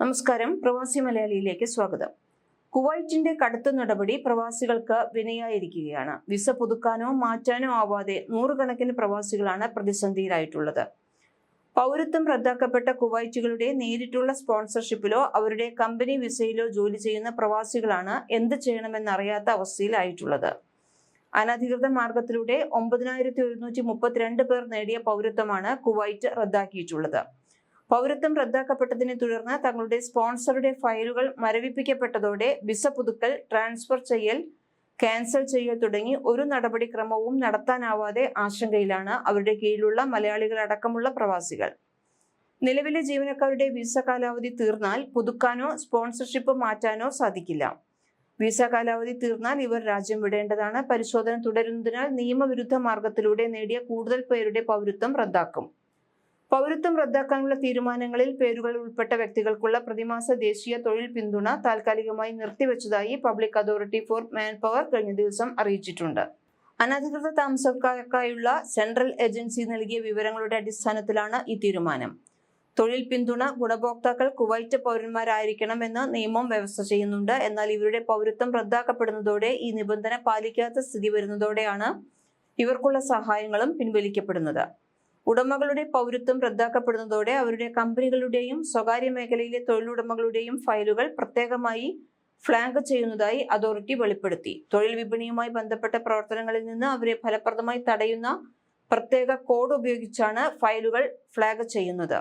നമസ്കാരം. പ്രവാസി മലയാളിയിലേക്ക് സ്വാഗതം. കുവൈറ്റിന്റെ കടുത്ത നടപടി പ്രവാസികൾക്ക് വിനയായിരിക്കുകയാണ്. വിസ പുതുക്കാനോ മാറ്റാനോ ആവാതെ നൂറുകണക്കിന് പ്രവാസികളാണ് പ്രതിസന്ധിയിലായിട്ടുള്ളത്. പൗരത്വം റദ്ദാക്കപ്പെട്ട കുവൈറ്റുകളുടെ നേരിട്ടുള്ള സ്പോൺസർഷിപ്പിലോ അവരുടെ കമ്പനി വിസയിലോ ജോലി ചെയ്യുന്ന പ്രവാസികളാണ് എന്ത് ചെയ്യണമെന്നറിയാത്ത അവസ്ഥയിലായിട്ടുള്ളത്. അനധികൃത മാർഗത്തിലൂടെ ഒമ്പതിനായിരത്തി ഒരുന്നൂറ്റി മുപ്പത്തിരണ്ട് പേർ നേടിയ പൗരത്വമാണ് കുവൈറ്റ് റദ്ദാക്കിയിട്ടുള്ളത്. പൗരത്വം റദ്ദാക്കപ്പെട്ടതിനെ തുടർന്ന് തങ്ങളുടെ സ്പോൺസറുടെ ഫയലുകൾ മരവിപ്പിക്കപ്പെട്ടതോടെ വിസ പുതുക്കൽ ട്രാൻസ്ഫർ ചെയ്യൽ ക്യാൻസൽ ചെയ്യൽ തുടങ്ങി ഒരു നടപടിക്രമവും നടത്താനാവാതെ ആശങ്കയിലാണ് അവരുടെ കീഴിലുള്ള മലയാളികളടക്കമുള്ള പ്രവാസികൾ. നിലവിലെ ജീവനക്കാരുടെ വിസ കാലാവധി തീർന്നാൽ പുതുക്കാനോ സ്പോൺസർഷിപ്പ് മാറ്റാനോ സാധിക്കില്ല. വിസ കാലാവധി തീർന്നാൽ ഇവർ രാജ്യം വിടേണ്ടതാണ്. പരിശോധന തുടരുന്നതിനാൽ നിയമവിരുദ്ധ മാർഗത്തിലൂടെ നേടിയ കൂടുതൽ പേരുടെ പൗരത്വം റദ്ദാക്കും. പൗരത്വം റദ്ദാക്കാനുള്ള തീരുമാനങ്ങളിൽ പേരുകൾ ഉൾപ്പെട്ട വ്യക്തികൾക്കുള്ള പ്രതിമാസ ദേശീയ തൊഴിൽ പിന്തുണ താൽക്കാലികമായി നിർത്തിവെച്ചതായി public authority for manpower കഴിഞ്ഞ ദിവസം അറിയിച്ചിട്ടുണ്ട്. അനധികൃത താമസക്കാർക്കായുള്ള സെൻട്രൽ ഏജൻസി നൽകിയ വിവരങ്ങളുടെ അടിസ്ഥാനത്തിലാണ് ഈ തീരുമാനം. തൊഴിൽ പിന്തുണ ഗുണഭോക്താക്കൾ കുവൈറ്റ് പൗരന്മാരായിരിക്കണമെന്ന് നിയമം വ്യവസ്ഥ ചെയ്യുന്നുണ്ട്. എന്നാൽ ഇവരുടെ പൗരത്വം റദ്ദാക്കപ്പെടുന്നതോടെ ഈ നിബന്ധന പാലിക്കാത്ത സ്ഥിതി വരുന്നതോടെയാണ് ഇവർക്കുള്ള സഹായങ്ങളും പിൻവലിക്കപ്പെടുന്നത്. ഉടമകളുടെ പൗരത്വം റദ്ദാക്കപ്പെടുന്നതോടെ അവരുടെ കമ്പനികളുടെയും സ്വകാര്യ മേഖലയിലെ തൊഴിലുടമകളുടെയും ഫയലുകൾ പ്രത്യേകമായി ഫ്ലാഗ് ചെയ്യുന്നതായി അതോറിറ്റി വെളിപ്പെടുത്തി. തൊഴിൽ വിപണിയുമായി ബന്ധപ്പെട്ട പ്രവർത്തനങ്ങളിൽ നിന്ന് അവരെ ഫലപ്രദമായി തടയുന്ന പ്രത്യേക കോഡ് ഉപയോഗിച്ചാണ് ഫയലുകൾ ഫ്ലാഗ് ചെയ്യുന്നത്.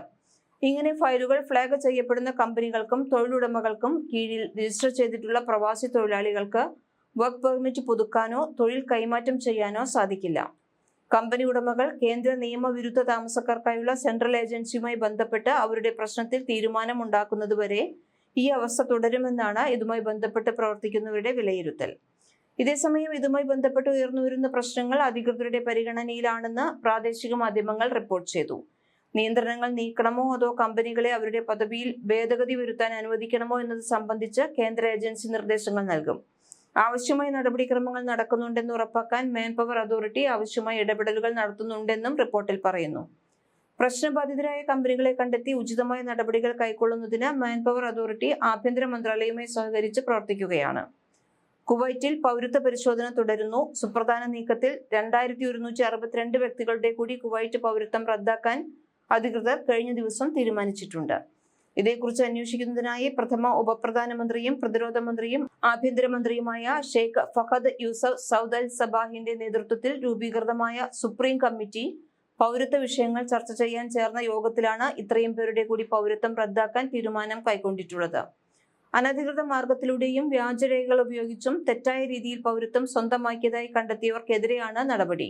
ഇങ്ങനെ ഫയലുകൾ ഫ്ലാഗ് ചെയ്യപ്പെടുന്ന കമ്പനികൾക്കും തൊഴിലുടമകൾക്കും കീഴിൽ രജിസ്റ്റർ ചെയ്തിട്ടുള്ള പ്രവാസി തൊഴിലാളികൾക്ക് വർക്ക് പെർമിറ്റ് പുതുക്കാനോ തൊഴിൽ കൈമാറ്റം ചെയ്യാനോ സാധിക്കില്ല. കമ്പനി ഉടമകൾ കേന്ദ്ര നിയമവിരുദ്ധ താമസക്കാർക്കായുള്ള സെൻട്രൽ ഏജൻസിയുമായി ബന്ധപ്പെട്ട് അവരുടെ പ്രശ്നത്തിൽ തീരുമാനമുണ്ടാക്കുന്നതുവരെ ഈ അവസ്ഥ തുടരുമെന്നാണ് ഇതുമായി ബന്ധപ്പെട്ട് പ്രവർത്തിക്കുന്നവരുടെ വിലയിരുത്തൽ. ഇതേസമയം ഇതുമായി ബന്ധപ്പെട്ട് ഉയർന്നുവരുന്ന പ്രശ്നങ്ങൾ അധികൃതരുടെ പരിഗണനയിലാണെന്ന് പ്രാദേശിക മാധ്യമങ്ങൾ റിപ്പോർട്ട് ചെയ്തു. നിയന്ത്രണങ്ങൾ നീക്കണമോ അതോ കമ്പനികളെ അവരുടെ പദവിയിൽ ഭേദഗതി വരുത്താൻ അനുവദിക്കണമോ എന്നത് സംബന്ധിച്ച് കേന്ദ്ര ഏജൻസി നിർദ്ദേശങ്ങൾ നൽകും. ആവശ്യമായ നടപടിക്രമങ്ങൾ നടക്കുന്നുണ്ടെന്ന് ഉറപ്പാക്കാൻ മാൻപവർ അതോറിറ്റി ആവശ്യമായ ഇടപെടലുകൾ നടത്തുന്നുണ്ടെന്നും റിപ്പോർട്ടിൽ പറയുന്നു. പ്രശ്നബാധിതരായ കമ്പനികളെ കണ്ടെത്തി ഉചിതമായ നടപടികൾ കൈക്കൊള്ളുന്നതിന് മാൻപവർ അതോറിറ്റി ആഭ്യന്തര മന്ത്രാലയവുമായി സഹകരിച്ച് പ്രവർത്തിക്കുകയാണ്. കുവൈറ്റിൽ പൗരത്വ പരിശോധന തുടരുന്നു. സുപ്രധാന നീക്കത്തിൽ രണ്ടായിരത്തി ഒരുന്നൂറ്റി അറുപത്തിരണ്ട് വ്യക്തികളുടെ കൂടി കുവൈറ്റ് പൗരത്വം റദ്ദാക്കാൻ അധികൃതർ കഴിഞ്ഞ ദിവസം തീരുമാനിച്ചിട്ടുണ്ട്. ഇതേക്കുറിച്ച് അന്വേഷിക്കുന്നതിനായി പ്രഥമ ഉപപ്രധാനമന്ത്രിയും പ്രതിരോധ മന്ത്രിയും ആഭ്യന്തരമന്ത്രിയുമായ Sheikh Fahad Yousef Saud Al സബാഹിന്റെ നേതൃത്വത്തിൽ രൂപീകൃതമായ സുപ്രീം കമ്മിറ്റി പൗരത്വ വിഷയങ്ങൾ ചർച്ച ചെയ്യാൻ ചേർന്ന യോഗത്തിലാണ് ഇത്രയും പേരുടെ കൂടി പൗരത്വം റദ്ദാക്കാൻ തീരുമാനം കൈക്കൊണ്ടിട്ടുള്ളത്. അനധികൃത മാർഗത്തിലൂടെയും വ്യാജരേഖകൾ ഉപയോഗിച്ചും തെറ്റായ രീതിയിൽ പൗരത്വം സ്വന്തമാക്കിയതായി കണ്ടെത്തിയവർക്കെതിരെയാണ് നടപടി.